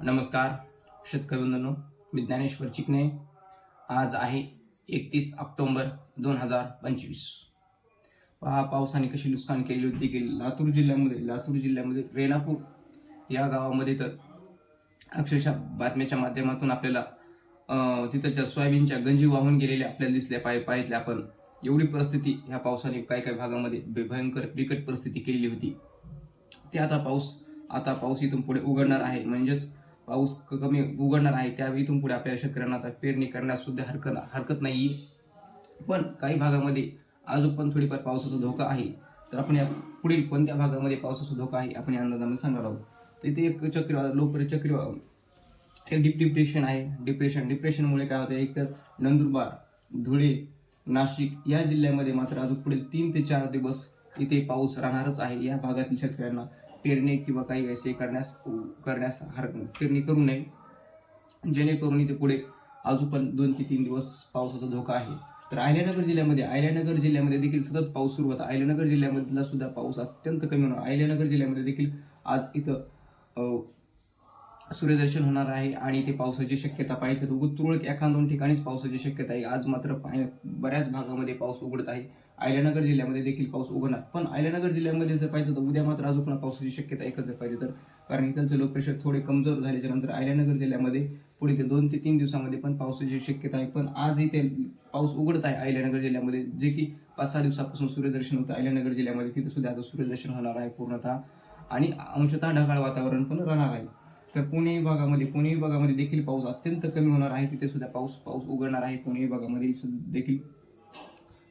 नमस्कार शेतकरी मी ज्ञानेश्वर चिकणे आज आहे एकतीस ऑक्टोंबर दोन हजार पंचवीस. पहा पावसाने कशी नुकसान केली होती की लातूर जिल्ह्यामध्ये लातूर जिल्ह्यामध्ये रेणापूर या गावामध्ये तर अक्षरशः बातम्याच्या माध्यमातून आपल्याला तिथंच्या सोयाबीनच्या गंजी वाहून गेलेल्या आपल्याला दिसल्या पाय पाहितल्या आपण. एवढी परिस्थिती ह्या पावसाने काही काही भागामध्ये बे- भयंकर बिकट परिस्थिती केलेली होती. ते आता पाऊस आता पाऊस इथून पुढे उघडणार आहे. म्हणजेच पाऊस कमी उघडणार आहे त्यावेळी इथून पुढे आपल्या शेतकऱ्यांना आता पेरणी करण्यास सुद्धा हरकत हरकत नाही पण काही भागामध्ये अजून पण थोडीफार पावसाचा धोका आहे. तर आपण या पुढील कोणत्या भागामध्ये पावसाचा धोका आहे आपण या अंदाजामध्ये सांगणार आहोत. तर इथे एक चक्रीवादळ लोकप्रिय चक्रीवादळ एक डीप डिप्रेशन आहे. डिप्रेशन डिप्रेशनमुळे काय होतं एक तर नंदुरबार धुळे नाशिक या जिल्ह्यामध्ये मात्र अजून पुढील तीन ते चार दिवस इथे पाऊस राहणारच आहे. या भागातील शेतकऱ्यांना पेरणे किंवा काही असे करण्यास करण्यास हर पेरणी करू नये. जेणेकरून इथे पुढे अजून पण दोन ते तीन दिवस पावसाचा धोका आहे. तर अहिल्यानगर जिल्ह्यामध्ये अहिल्यानगर जिल्ह्यामध्ये देखील सतत पाऊस सुरू होता. अहिल्यानगर जिल्ह्यामधला सुद्धा पाऊस अत्यंत कमी होणार. अहिल्यानगर जिल्ह्यामध्ये देखील आज इथं सूर्यदर्शन होणार आहे आणि ते पावसाची शक्यता पाहिजे. तर तुरळक एखाद दोन ठिकाणीच पावसाची शक्यता आहे. आज मात्र बऱ्याच भागामध्ये पाऊस उघडत आहे. अहिल्यानगर जिल्ह्यामध्ये देखील पाऊस उघडणार. पण अहिल्यानगर जिल्ह्यामध्ये जर पाहिजे तर उद्या मात्र अजून पण पावसाची शक्यता एकच जर पाहिजे. तर कारण इथलचं लो प्रेशर थोडे कमजोर झाल्याच्यानंतर अहिल्यानगर जिल्ह्यामध्ये पुढे ते दोन ते तीन दिवसामध्ये पण पावसाची शक्यता आहे. पण आजही ते पाऊस उघडत आहे अहिल्यानगर जिल्ह्यामध्ये. जे की पाच सहा दिवसापासून सूर्यदर्शन होतं अहिल्यानगर जिल्ह्यामध्ये. तिथे सुद्धा आता सूर्यदर्शन होणार आहे पूर्णतः. आणि अंशतः ढगाळ वातावरण पण राहणार आहे. तर पुणे विभागामध्ये पुणे विभागामध्ये देखील पाऊस अत्यंत कमी होणार आहे. तिथे सुद्धा पाऊस पाऊस उघडणार आहे. पुणे विभागामध्ये सुद्धा देखील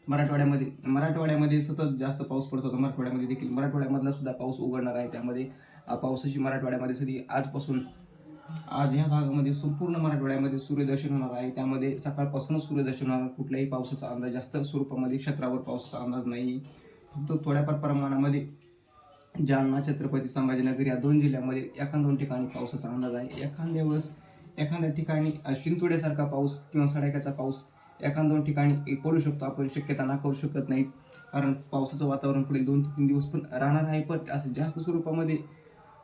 मराठवाड्यामध्ये मराठवाड्यामध्ये सतत जास्त पाऊस पडत. होता मराठवाड्यामध्ये देखील मराठवाड्यामधला सुद्धा पाऊस उघडणार आहे. त्यामध्ये पावसाची मराठवाड्यामध्ये सधी आजपासून आज ह्या भागामध्ये संपूर्ण मराठवाड्यामध्ये सूर्यदर्शन होणार आहे. त्यामध्ये सकाळपासूनच सूर्यदर्शन होणार. कुठल्याही पावसाचा अंदाज जास्त स्वरूपामध्ये क्षेत्रावर पावसाचा अंदाज नाही. फक्त थोड्याफार प्रमाणामध्ये जालना छत्रपती संभाजीनगर या दोन जिल्ह्यामध्ये एखाद दोन ठिकाणी पावसाचा अंदाज आहे. एखाद्या वेळेस एखाद्या ठिकाणी अ, शिंतोड्यासारखा पाऊस किंवा सडाक्याचा पाऊस एखाद दोन ठिकाणी पडू शकतो. आपण शक्यता ना करू शकत नाही कारण पावसाचं वातावरण पुढे दोन ते तीन दिवस पण राहणार आहे. पण असं जास्त स्वरूपामध्ये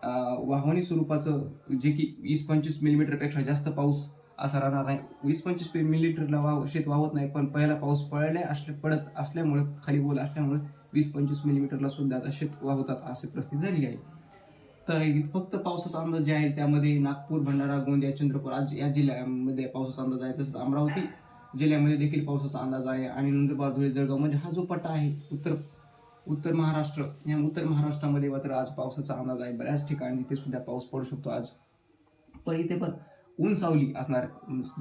वाहवणी स्वरूपाचं जे की वीस पंचवीस मिलीमीटरपेक्षा जास्त पाऊस असा राहणार नाही. वीस पंचवीस मिलीमीटरला वाव शेत वावत नाही पण पहिला पाऊस पडल्या असले पडत असल्यामुळे खाली बोल असल्यामुळे वीस पंचवीस मिलीमीटरला सुद्धा आता शेत वाहतात अशी परिस्थिती झाली आहे तर फक्त पावसाचा अंदाज जे आहे त्यामध्ये नागपूर भंडारा गोंदिया चंद्रपूर आज या जिल्ह्यामध्ये पावसाचा अंदाज आहे तसंच अमरावती जिल्ह्यामध्ये देखील पावसाचा अंदाज आहे. आणि नंदुरबार धुळे जळगाव म्हणजे हा जो पट्टा आहे उत्तर उत्तर महाराष्ट्र या उत्तर महाराष्ट्रामध्ये मात्र आज पावसाचा अंदाज आहे. बऱ्याच ठिकाणी तिथे सुद्धा पाऊस पडू शकतो आज. पण इथे पण ऊन सावली असणार.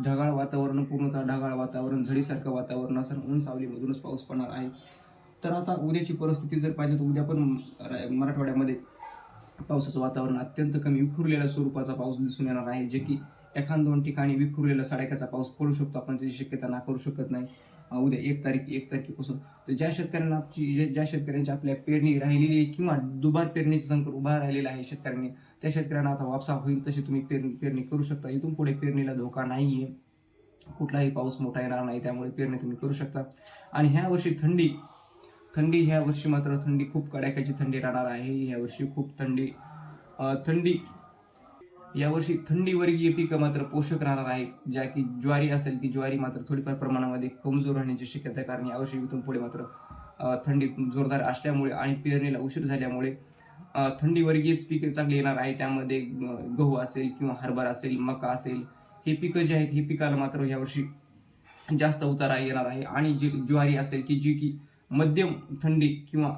ढगाळ वातावरण पूर्णतः ढगाळ वातावरण झडीसारखं वातावरण असणार ऊन सावलीमधूनच पाऊस पडणार आहे. तर आता उद्याची परिस्थिती जर पाहिजे तर उद्या पण मराठवाड्यामध्ये पावसाचं वातावरण अत्यंत कमी विखुरलेल्या स्वरूपाचा पाऊस दिसून येणार आहे जे की एखाद दोन ठिकाणी विखुरलेला सडाक्याचा पाऊस पडू शकतो. आपण त्याची शक्यता ना करू शकत नाही. उद्या एक तारीख एक तारखेपासून. तर ज्या शेतकऱ्यांना आपची- जे- ज्या शेतकऱ्यांची आपल्या पेरणी राहिलेली आहे किंवा दुबार पेरणीचं संकट उभा राहिलेला आहे शेतकऱ्यांनी त्या शेतकऱ्यांना आता वापसा होईल तशी तुम्ही पेरणी पेरणी करू शकता. इथून पुढे पेरणीला धोका नाही आहे कुठलाही पाऊस मोठा येणार नाही त्यामुळे पेरणी तुम्ही करू शकता. आणि ह्या वर्षी थंडी थंडी ह्या वर्षी मात्र थंडी खूप कडाक्याची थंडी राहणार आहे. ह्या वर्षी खूप थंडी थंडी यावर्षी थंडीवर्गीय पिकं मात्र पोषक राहणार आहे ज्या की ज्वारी असेल की ज्वारी मात्र थोडीफार प्रमाणामध्ये कमजोर राहण्याची शक्यता आहे. कारण यावर्षी इथून पुढे मात्र थंडी जोरदार असल्यामुळे आणि पेरणीला उशीर झाल्यामुळे थंडीवर्गीयच पिके चांगली येणार आहे त्यामध्ये गहू असेल किंवा हरभरा असेल मका असेल हे पिकं जे आहेत ही पिकाला मात्र यावर्षी जास्त उतारा येणार आहे. आणि जी ज्वारी असेल की जी की मध्यम थंडी किंवा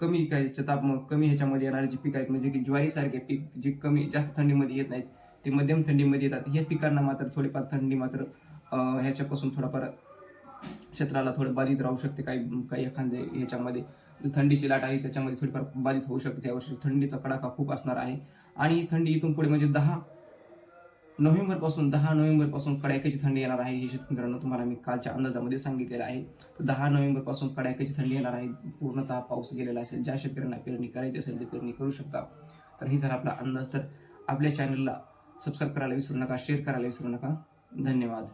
कमी काय ह्याच्या तापमान कमी ह्याच्यामध्ये येणारे जे पीक आहेत म्हणजे की ज्वारीसारखे पीक जे कमी जास्त थंडीमध्ये येत नाहीत ते मध्यम थंडीमध्ये येतात. ह्या पिकांना मात्र थोडीफार थंडी मात्र ह्याच्यापासून थोडाफार क्षेत्राला थोडं बाधित राहू शकते. काही काही एखाद्या ह्याच्यामध्ये थंडीची लाट आहे त्याच्यामध्ये थोडीफार बाधित होऊ शकते. यावर्षी थंडीचा कडाका खूप असणार आहे. आणि थंडी इथून पुढे म्हणजे दहा नोव्हेंबरपासून दहा नोव्हेंबरपासून कडाक्याची थंडी येणार आहे हे शेतकऱ्यांना तुम्हाला मी कालच्या अंदाजामध्ये सांगितलेलं आहे. तर दहा नोव्हेंबरपासून कडाक्याची थंडी येणार आहे पूर्णतः पाऊस गेलेला असेल ज्या शेतकऱ्यांना पेरणी करायची असेल ते पेरणी करू शकता. तर ही जर आपला अंदाज तर आपल्या चॅनलला सबस्क्राईब करायला विसरू नका शेअर करायला विसरू नका. धन्यवाद.